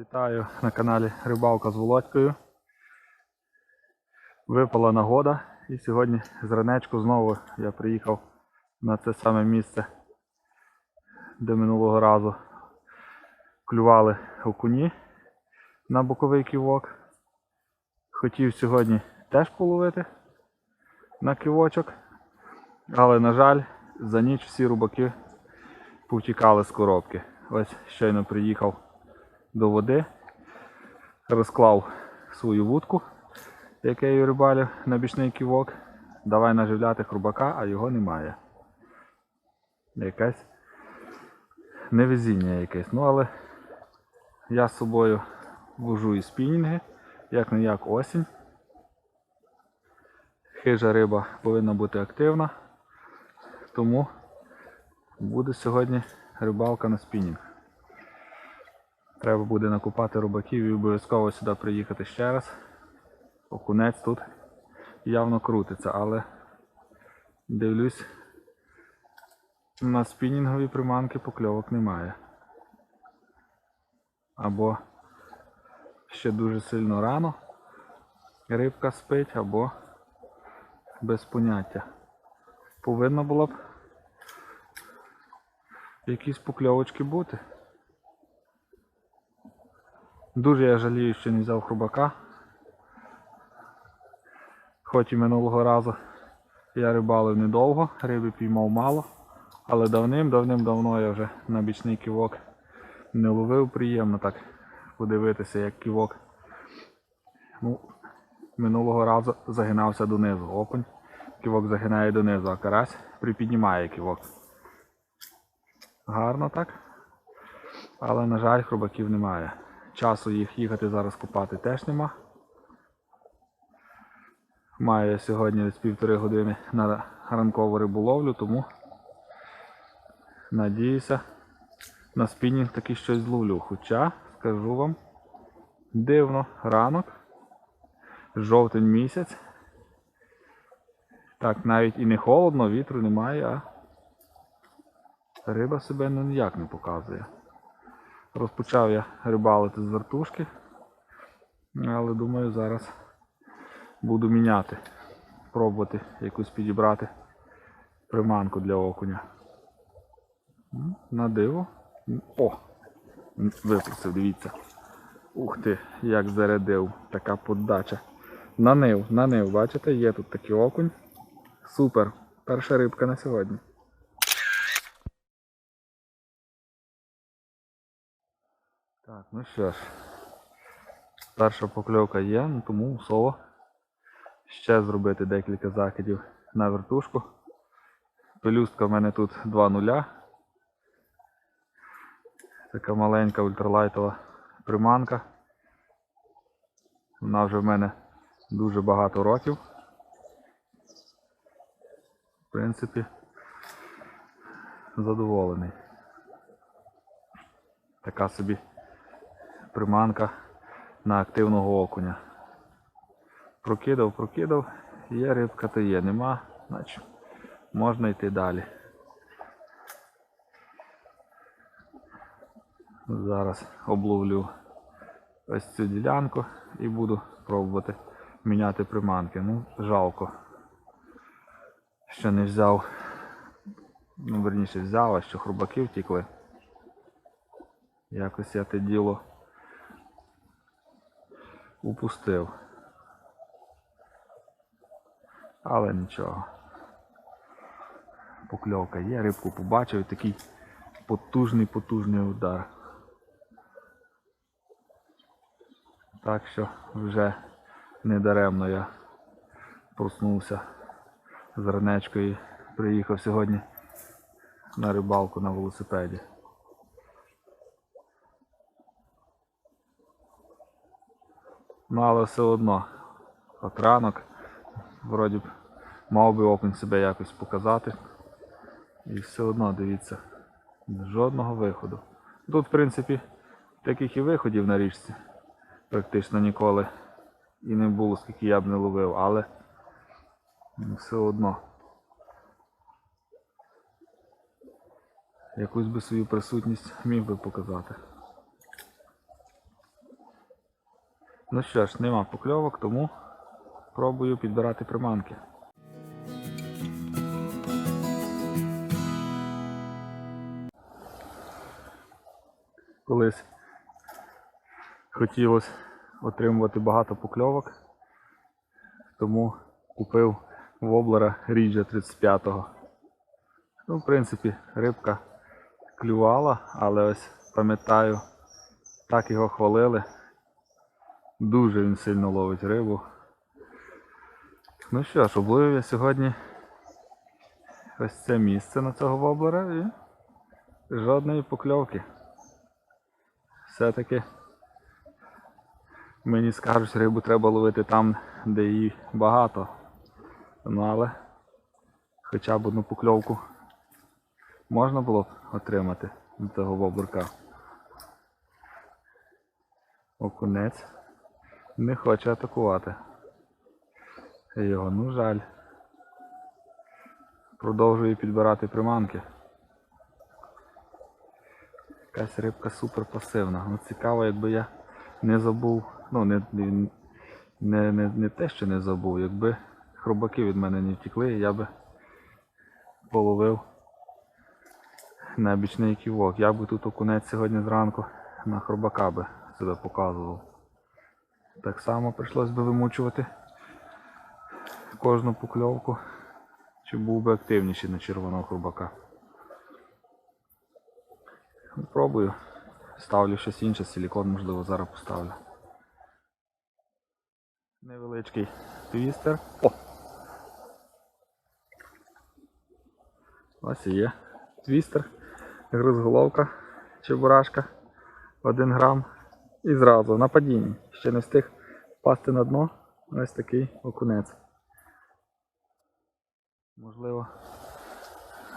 Вітаю на каналі Рибалка з Володькою. Випала нагода і сьогодні зранечку знову я приїхав на це саме місце, де минулого разу клювали окуні на боковий ківок. Хотів сьогодні теж половити на ківочок, але, на жаль, за ніч всі рубаки повтікали з коробки. Ось щойно приїхав до води, розклав свою вудку, яке рибалю на бічний ківок. Давай наживляти хрубака, а його немає. Якесь невезіння якесь. Ну, але я з собою вожу і спінінги, як не як осінь. Хижа риба повинна бути активна, тому буде сьогодні рибалка на спінінг. Треба буде накупати рибаків і обов'язково сюди приїхати ще раз. Окунець тут явно крутиться, але дивлюсь, на спінінгові приманки покльовок немає. Або ще дуже сильно рано рибка спить, або без поняття. Повинно було б якісь покльовочки бути. Дуже я жалію, що не взяв хрубака. Хоч і минулого разу я рибалив недовго, риби піймав мало, але давним-давним-давно я вже на бічний ківок не ловив. Приємно так подивитися, як ківок. Ну, минулого разу загинався донизу. Окунь. Ківок загинає донизу, а карась припіднімає ківок. Гарно так. Але, на жаль, хробаків немає. Часу їх їхати зараз купати теж нема. Маю я сьогодні десь півтори години на ранкову риболовлю, тому надіюся, на спінінг таки щось зловлю. Хоча, скажу вам, дивно, ранок, жовтень місяць. Так, навіть і не холодно, вітру немає, а риба себе ну ніяк не показує. Розпочав я рибалити з вертушки, але думаю зараз буду міняти, пробувати якусь підібрати приманку для окуня. На диво. О! Випустив, дивіться. Ух ти, як зарядив, така подача. Нанив, нанив, бачите, є тут такий окунь. Супер. Перша рибка на сьогодні. Ну що ж, перша покльовка є, ну тому мусово ще зробити декілька закидів на вертушку. Пелюстка в мене тут 2 нуля. Така маленька ультралайтова приманка. Вона вже в мене дуже багато років. В принципі, задоволений. Така собі приманка на активного окуня. Прокидав, прокидав, є рибка, то є, нема, значить можна йти далі. Зараз обловлю ось цю ділянку і буду пробувати міняти приманки. Ну, жалко, що не взяв, ну верніше взяв, а що хрубаки втікли. Якось я те діло упустив. Але нічого. Покльовка є, рибку побачив, такий потужний потужний удар. Так що вже недаремно я проснувся з ранечку і приїхав сьогодні на рибалку на велосипеді. Але все одно, от ранок, вроді б, мав би окунь себе якось показати. І все одно, дивіться, жодного виходу. Тут, в принципі, таких і виходів на річці практично ніколи і не було, скільки я б не ловив, але все одно. Якусь би свою присутність міг би показати. Ну що ж, нема покльовок, тому пробую підбирати приманки. Колись хотілося отримувати багато покльовок, тому купив воблера Ріджа 35-го. Ну, в принципі, рибка клювала, але ось пам'ятаю, так його хвалили. Дуже він сильно ловить рибу. Ну що ж, обловив я сьогодні ось це місце на цього воблера і жодної покльовки. Все-таки мені скажуть, рибу треба ловити там, де її багато. Ну але хоча б одну покльовку можна було б отримати від цього воблерка. Окунець не хоче атакувати. Його, ну жаль. Продовжує підбирати приманки. Якась рибка супер пасивна. Ну цікаво, якби я не забув, ну не, не, не, не, не те, що не забув, якби хробаки від мене не втекли, я би половив на бічний ківок. Я би тут окунець сьогодні зранку на хробака би себе показував. Так само прийшлось би вимучувати кожну покльовку, чи був би активніший на червоного хробака. Ну, Пробую. Ставлю щось інше, силікон, можливо, зараз поставлю. Невеличкий твістер. О! Ось і є. Твістер, гризголовка, чебурашка, 1 грам. І зразу на падінні. Ще не встиг впасти на дно. Ось такий окунець. Можливо,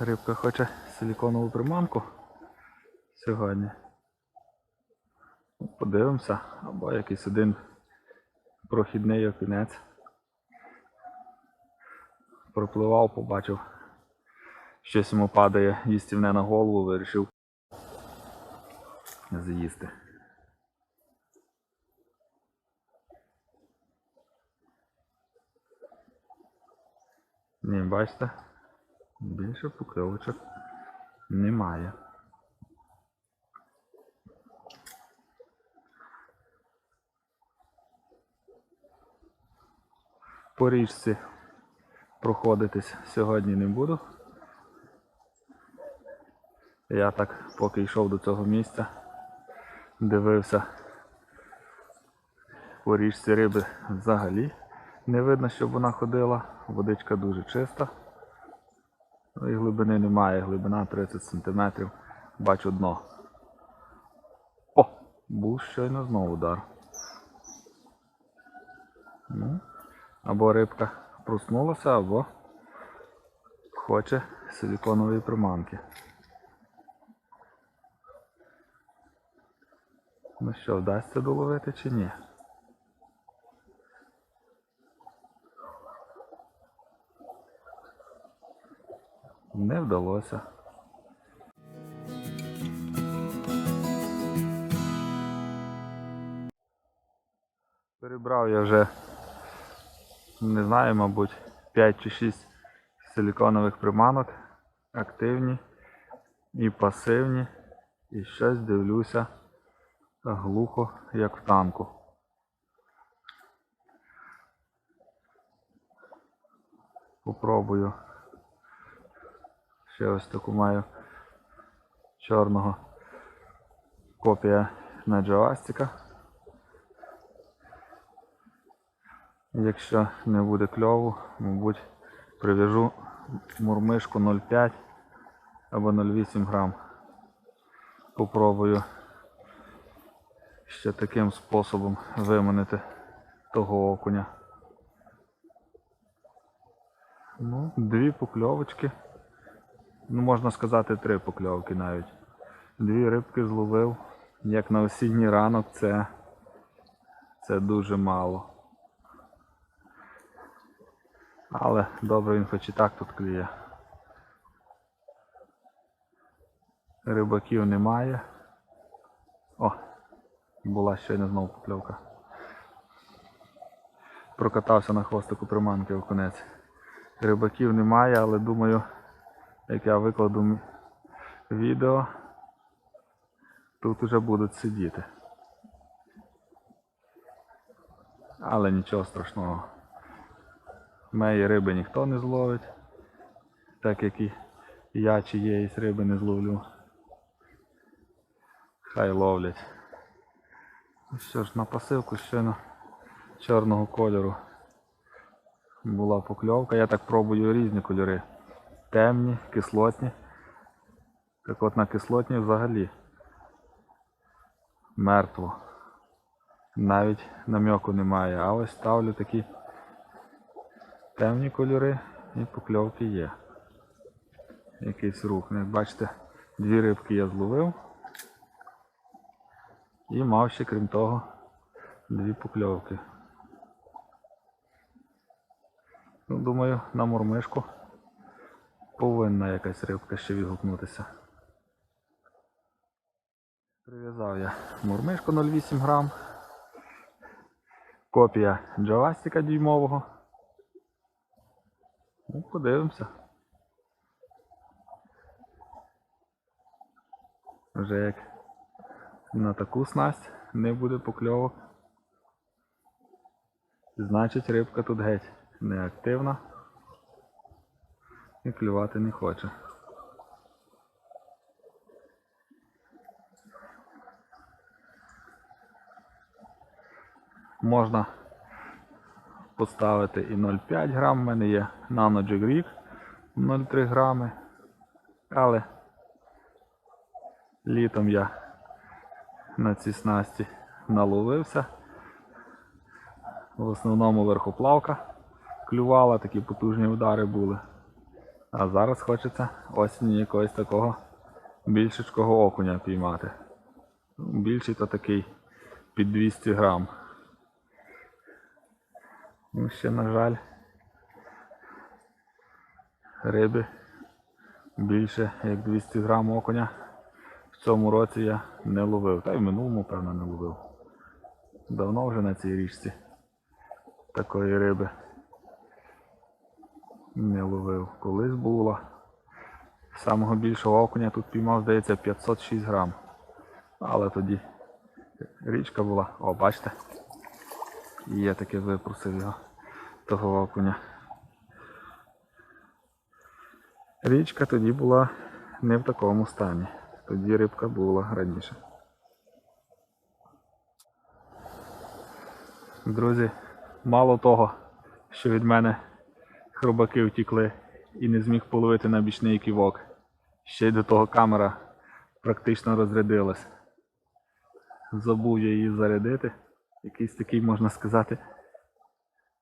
рибка хоче силіконову приманку сьогодні. Подивимося, або якийсь один прохідний окунець. Пропливав, побачив, щось йому падає їстівне на голову, вирішив з'їсти. Ні, бачите, більше покльовочок немає. По річці проходитись сьогодні не буду. Я так поки йшов до цього місця, дивився по річці риби взагалі. Не видно, щоб вона ходила. Водичка дуже чиста. Ну і глибини немає, глибина 30 см. Бачу дно. О! Був щойно знову удар. Ну, або рибка проснулася, або хоче силіконової приманки. Ну що, вдасться доловити чи ні? Не вдалося. Перебрав я вже, не знаю, мабуть, 5 чи 6 силіконових приманок. Активні і пасивні. І щось дивлюся глухо, як в танку. Попробую. Ще ось таку маю чорного копія на джавастика. Якщо не буде кльову, мабуть, прив'яжу мурмишку 0,5 або 0,8 грам. Попробую ще таким способом виманити того окуня. Ну, дві покльовочки. Ну, можна сказати, три покльовки навіть. Дві рибки зловив. Як на осінній ранок, це, це дуже мало. Але добре він хоч і так тут клює. Рибаків немає. О, була щойно знову покльовка. прокатався на хвостику приманки окунець. Рибаків немає, але думаю, як я викладу відео, тут уже будуть сидіти. Але нічого страшного. Меї риби ніхто не зловить, так як і я чиєїсь риби не зловлю. Хай ловлять. Ну що ж, на посилку щойно чорного кольору була покльовка. Я так пробую різні кольори. Темні, кислотні. Так от на кислотні взагалі мертво. Навіть намьоку немає. А ось ставлю такі темні кольори і покльовки є. Якийсь рух. Як бачите, дві рибки я зловив. І мав ще, крім того, дві покльовки. Ну, думаю, на мурмишку повинна якась рибка ще відгукнутися. Прив'язав я мурмишку 0,8 грам. Копія джавастика дюймового. Ну, подивимося. Вже як на таку снасть не буде покльовок. Значить рибка тут геть неактивна і клювати не хоче. Можна поставити і 0,5 грам, в мене є Nano Rig 0,3 грами, але літом я на цій снасті наловився. В основному верхоплавка клювала, такі потужні удари були. А зараз хочеться осінню якогось такого більшечкого окуня піймати. Більший то такий під 200 грам. Ну, ще, на жаль, риби більше як 200 грам окуня в цьому році я не ловив. Та й в минулому, певно, не ловив. Давно вже на цій річці такої риби не ловив. Колись було. Самого більшого окуня тут піймав, здається, 506 грам. Але тоді річка була. О, бачите? Є таке випросив його того окуня. Річка тоді була не в такому стані. Тоді рибка була раніше. Друзі, мало того, що від мене хробаки втікли і не зміг половити на бічний ківок. Ще й до того камера практично розрядилась. Забув я її зарядити. Якийсь такий, можна сказати,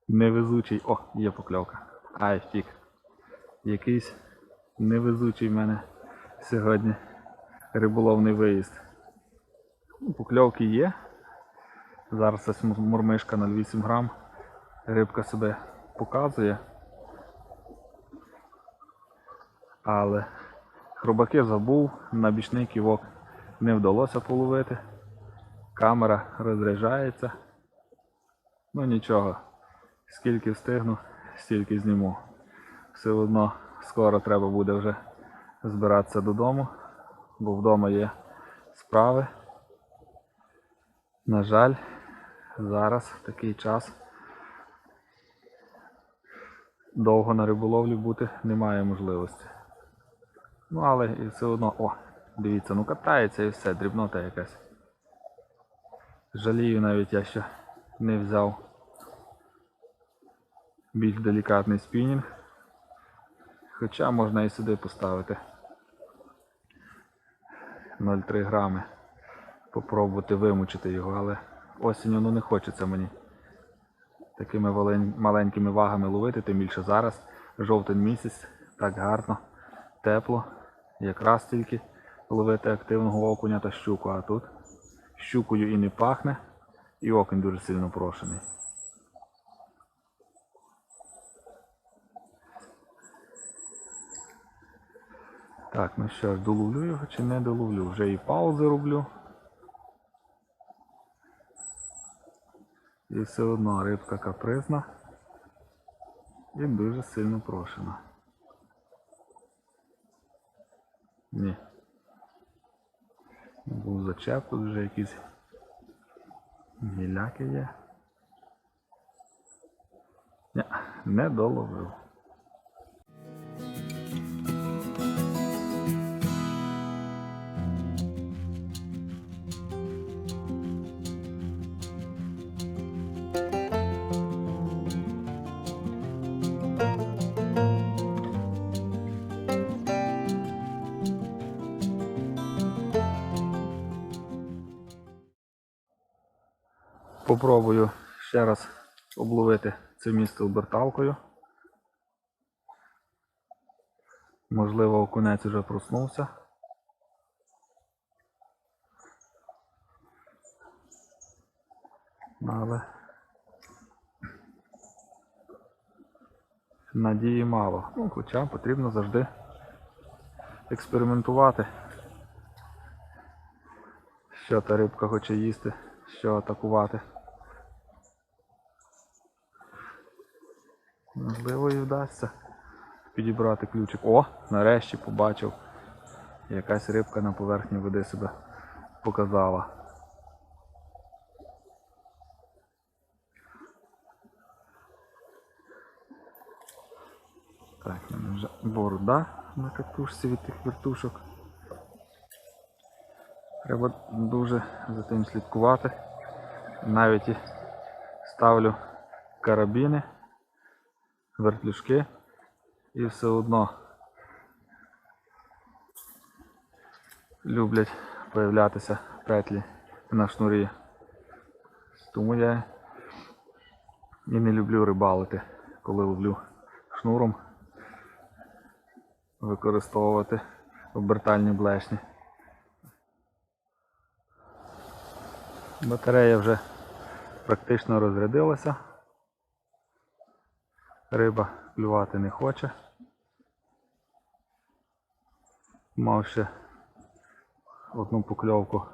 невезучий. О, є покльовка. Ай, втік. Якийсь невезучий в мене сьогодні риболовний виїзд. Ну, Покльовки є. Зараз ось мур- мурмишка 0,8 грам. Рибка себе показує. Але хробаки забув, на бічний ківок не вдалося половити. Камера розряджається. Ну нічого. Скільки встигну, стільки зніму. Все одно скоро треба буде вже збиратися додому, бо вдома є справи. На жаль, зараз такий час довго на риболовлі бути немає можливості. Ну але все одно, о, дивіться, ну катається і все, дрібнота якась. Жалію навіть я ще не взяв більш делікатний спінінг. Хоча можна і сюди поставити 0,3 грами. Попробувати вимучити його, але осінню ну не хочеться мені такими маленькими вагами ловити, тим більше зараз. Жовтень місяць, так гарно, тепло. Якраз тільки ловити активного окуня та щуку, а тут щукою і не пахне, і окунь дуже сильно прошений. Так, ну що ж, доловлю його чи не доловлю? Вже і паузи роблю. І все одно рибка капризна і дуже сильно прошена. Ні. Був зачеп, тут вже якісь гіляки є. Ні, не доловив. Попробую ще раз обловити це місце оберталкою. Можливо, окунець вже проснувся. Але надії мало. Ну, хоча потрібно завжди експериментувати. Що та рибка хоче їсти, що атакувати. Можливо, і вдасться підібрати ключик. О, нарешті побачив. Якась рибка на поверхні води себе показала. Так, в мене вже борода на катушці від тих вертушок. Треба дуже за тим слідкувати. Навіть і ставлю карабіни, вертлюжки і все одно люблять появлятися петлі на шнурі. Тому я і не люблю рибалити, коли ловлю шнуром, використовувати обертальні блешні. Батарея вже практично розрядилася. Риба клювати не хоче. Мав ще одну покльовку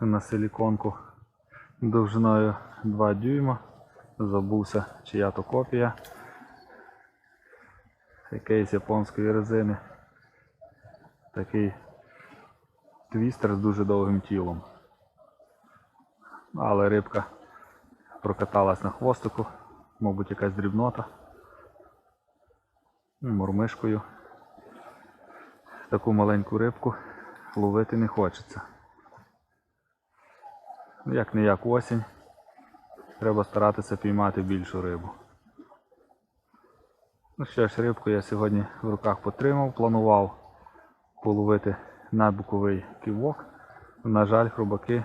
на силіконку довжиною 2 дюйма. Забувся чия то копія якоїсь японської резини. Такий твістер з дуже довгим тілом. Але рибка прокаталась на хвостику, мабуть, якась дрібнота. Ну, Мормишкою. Таку маленьку рибку ловити не хочеться. Ну, Як не як осінь, треба старатися піймати більшу рибу. Ну що ж, рибку я сьогодні в руках потримав, планував половити на боковий ківок. На жаль, хробаки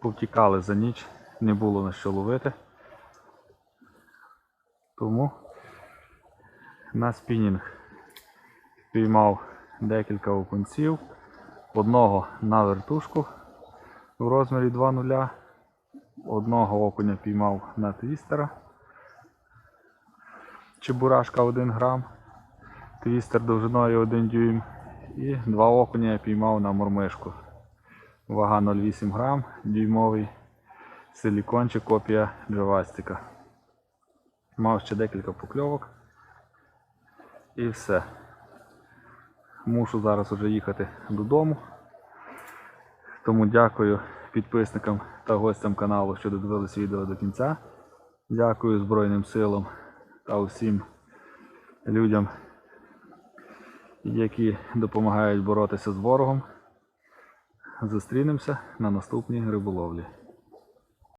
повтікали за ніч, не було на що ловити. Тому на спінінг піймав декілька окунців, одного на вертушку в розмірі 2,0, одного окуня піймав на твістера. Чебурашка 1 грам, твістер довжиною 1 дюйм і два окуня я піймав на мормишку. Вага 0,8 грам, дюймовий силікончик, копія джавастика. Мав ще декілька покльовок. І все. Мушу зараз уже їхати додому. Тому дякую підписникам та гостям каналу, що додивились відео до кінця. Дякую Збройним силам та усім людям, які допомагають боротися з ворогом. Зустрінемося на наступній риболовлі.